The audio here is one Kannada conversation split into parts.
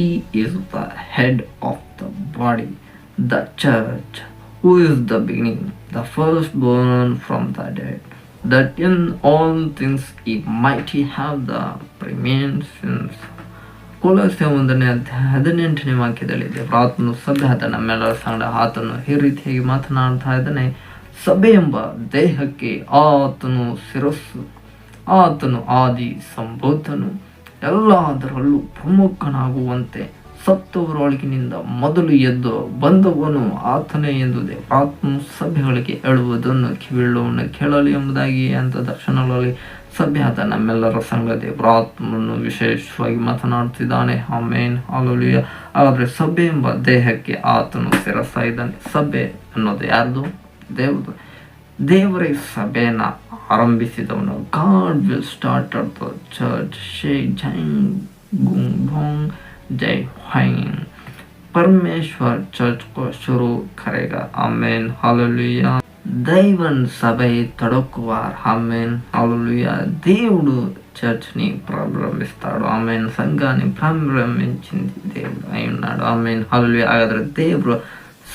he is the head of the body, the church, who is the beginning, the firstborn from the dead, that in all things he might have the preeminence. ಕೊಲಸೆ ಒಂದನೇ ಅಧ್ಯಾಯ ಹದಿನೆಂಟನೇ ವಾಕ್ಯದಲ್ಲಿ ದೇವರಾತ್ಮನು ಸಭೆ ಆತ ನಮ್ಮೆಲ್ಲರ ಸಂಗಡ ಆತನು ಈ ರೀತಿಯಾಗಿ ಮಾತನಾಡ್ತಾ ಇದ್ದಾನೆ ಸಭೆ ಎಂಬ ದೇಹಕ್ಕೆ ಆತನು ಶಿರಸ್ಸು ಆತನು ಆದಿ ಸಂಬೋಧನು ಎಲ್ಲದರಲ್ಲೂ ಪ್ರಮುಖನಾಗುವಂತೆ ಸತ್ತವರೊಳಗಿನಿಂದ ಮೊದಲು ಎದ್ದು ಬಂದವನು ಆತನೇ ಎಂದು ಆತ್ಮ ಸಭೆಗಳಿಗೆ ಹೇಳುವುದನ್ನು ಕಿವಿಳ್ಳುವನ್ನು ಕೇಳಲಿ ಎಂಬುದಾಗಿ ಅಂತ ದರ್ಶನಗಳಲ್ಲಿ ಸಭೆ ಆತ ನಮ್ಮೆಲ್ಲರ ಸಂಗತಿ ಪ್ರಾತ್ಮನ್ನು ವಿಶೇಷವಾಗಿ ಮಾತನಾಡುತ್ತಿದ್ದಾನೆ. ಆಮೇನ್. ಹಾಲುಲಿಯ. ಆದರೆ ಸಭೆ ಎಂಬ ದೇಹಕ್ಕೆ ಆತನು ಇದ್ದಾನೆ ಸಭೆ ಅನ್ನೋದು ಯಾರ್ದು? ದೇವರು ದೇವರೇ ಸಭೆಯನ್ನ ಆರಂಭಿಸಿದವನು God will start at the church ಶೇ ಝೈಂಗ್ ಗುಂಗ್ ಜೈ ಹೈಂಗ್ ಪರಮೇಶ್ವರ್ ಚರ್ಚ್ ಕೋ ಶುರು ಕರೆಗ. ಆಮೇನ್ ಹಾಲಲುಯ ದೈವನ್ ಸಭೆ ತೊಡಕುವಾರ್. ಆಮೇನ್ ಹಾಲಲುಯ ದೇವುಡು ಚರ್ಚ್ ನಿ ఆమెన్ సంఘాన్ని ప్రారంభించింది దేవుడు అయి ఉన్నాడు ಆಮೇನ್ ಹಾಲಲುಯ ಹಾಗಾದರೆ ದೇವರು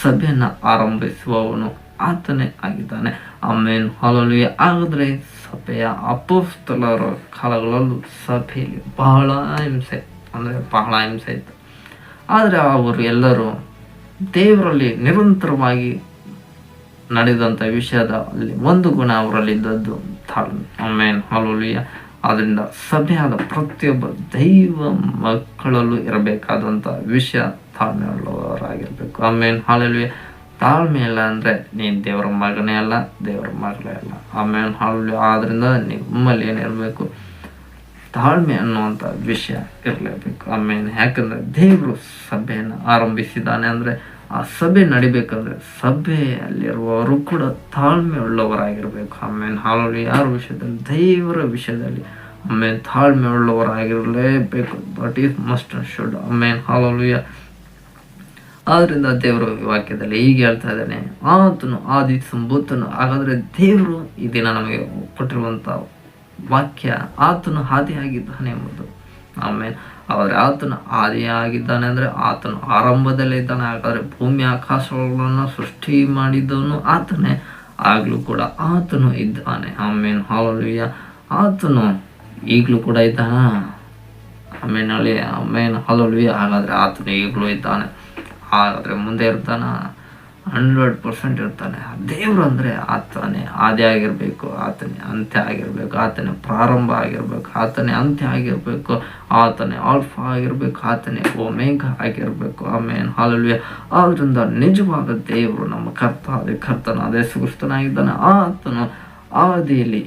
ಸಭೆಯನ್ನು ಆರಂಭಿಸುವವನು ಆತನೇ ಆಗಿದ್ದಾನೆ. ಆಮೇನ್ ಹಾಲಲ್ಲಿ ಆಗದ್ರೆ ಸಭೆಯ ಅಪೋಸ್ತಲರ ಕಾಲಗಳಲ್ಲೂ ಸಭೆಯಲ್ಲಿ ಬಹಳ ಹಿಂಸೆ, ಅಂದರೆ ಬಹಳ ಹಿಂಸೆ ಇತ್ತು. ಆದರೆ ಅವರು ಎಲ್ಲರೂ ದೇವರಲ್ಲಿ ನಿರಂತರವಾಗಿ ನಡೆದಂಥ ವಿಷಯದ ಅಲ್ಲಿ ಒಂದು ಗುಣ ಅವರಲ್ಲಿದ್ದದ್ದು ತಾಳ್ಮೆ. ಆಮೇನ್ ಹಲಲುಯ ಆದ್ದರಿಂದ ಸಭೆಯಾದ ಪ್ರತಿಯೊಬ್ಬ ದೈವ ಮಕ್ಕಳಲ್ಲೂ ಇರಬೇಕಾದಂಥ ವಿಷಯ ತಾಳ್ಮೆ ಉಳ್ಳವರಾಗಿರ್ಬೇಕು ಆಮೇನ್ ಹಾಲೆಲುಯ ತಾಳ್ಮೆ ಇಲ್ಲ ಅಂದರೆ ನೀನು ದೇವರ ಮಗನೇ ಅಲ್ಲ, ದೇವರ ಮಗಳೇ ಅಲ್ಲ. ಆಮೇಲೆ ಹಾಲು ಆದ್ರಿಂದ ನಿಮ್ಮಲ್ಲಿ ಏನಿರಬೇಕು ತಾಳ್ಮೆ ಅನ್ನುವಂಥ ವಿಷಯ ಇರಲೇಬೇಕು. ಆಮೇಲೆ ಯಾಕಂದರೆ ದೇವರು ಸಭೆಯನ್ನು ಆರಂಭಿಸಿದ್ದಾನೆ ಅಂದರೆ ಆ ಸಭೆ ನಡಿಬೇಕಂದ್ರೆ ಸಭೆಯಲ್ಲಿರುವವರು ಕೂಡ ತಾಳ್ಮೆ ಉಳ್ಳವರಾಗಿರ್ಬೇಕು ಆಮೇಲೆ ಹಾಲು ಯಾರ ವಿಷಯದಲ್ಲಿ? ದೇವರ ವಿಷಯದಲ್ಲಿ. ಆಮೇಲೆ ತಾಳ್ಮೆ ಉಳ್ಳವರಾಗಿರಲೇಬೇಕು ಬಟ್ ಈಸ್ ಮಸ್ಟ್ ಶುಡ್ ಆಮೇಲೆ ಹಾಲುಯ ಆದ್ರಿಂದ ದೇವರು ವಾಕ್ಯದಲ್ಲಿ ಹೀಗೆ ಹೇಳ್ತಾ ಇದ್ದಾನೆ, ಆತನು, ಆದಿ ಸಂಭೂತನು, ಹಾಗಾದರೆ ದೇವರು ಈ ದಿನ ನಮಗೆ ಕೊಟ್ಟಿರುವಂತ ವಾಕ್ಯ ಆತನು ಆದಿಯಾಗಿದ್ದಾನೆ ಎಂಬುದು. ಆಮೇಲೆ ಆದರೆ ಆತನು ಆದಿಯಾಗಿದ್ದಾನೆ ಅಂದ್ರೆ ಆತನು ಆರಂಭದಲ್ಲೇ ಇದ್ದಾನೆ, ಹಾಗಾದರೆ ಭೂಮಿ ಆಕಾಶಗಳನ್ನು ಸೃಷ್ಟಿ ಮಾಡಿದ್ದವನು ಆತನೇ, ಆಗಲೂ ಕೂಡ ಆತನು ಇದ್ದಾನೆ. ಆಮೇಲೆ ಹಾಲಿಯ ಆತನು ಈಗಲೂ ಕೂಡ ಇದ್ದಾನ? ಆಮೇಲೆ ಆಮೇಲೆ ಹಾಲುಯ್ಯ ಹಾಗಾದರೆ ಆತನು ಈಗಲೂ ಇದ್ದಾನೆ. ಆದರೆ ಮುಂದೆ ಇರ್ತಾನೆ ಹಂಡ್ರೆಡ್ ಪರ್ಸೆಂಟ್ ಇರ್ತಾನೆ. ದೇವರು ಅಂದರೆ ಆತನೇ, ಆದಿ ಆಗಿರಬೇಕು, ಆತನೇ, ಅಂತ್ಯ ಆಗಿರಬೇಕು, ಆತನೇ ಪ್ರಾರಂಭ ಆಗಿರಬೇಕು, ಆತನೇ ಅಂತ್ಯ ಆಗಿರಬೇಕು, ಆತನೇ ಆಲ್ಫಾ ಆಗಿರಬೇಕು, ಆತನೇ ಓಮೇಘ ಆಗಿರಬೇಕು. ಆಮೇಲೆ ಹಾಲಲ್ವೇ ಆದ್ದರಿಂದ ನಿಜವಾದ ದೇವರು ನಮ್ಮ ಕರ್ತ ಅದೇ ಕರ್ತನ ಅದೇ ಸುಸ್ತನಾಗಿದ್ದಾನೆ ಆತನು ಆದಿಯಲ್ಲಿ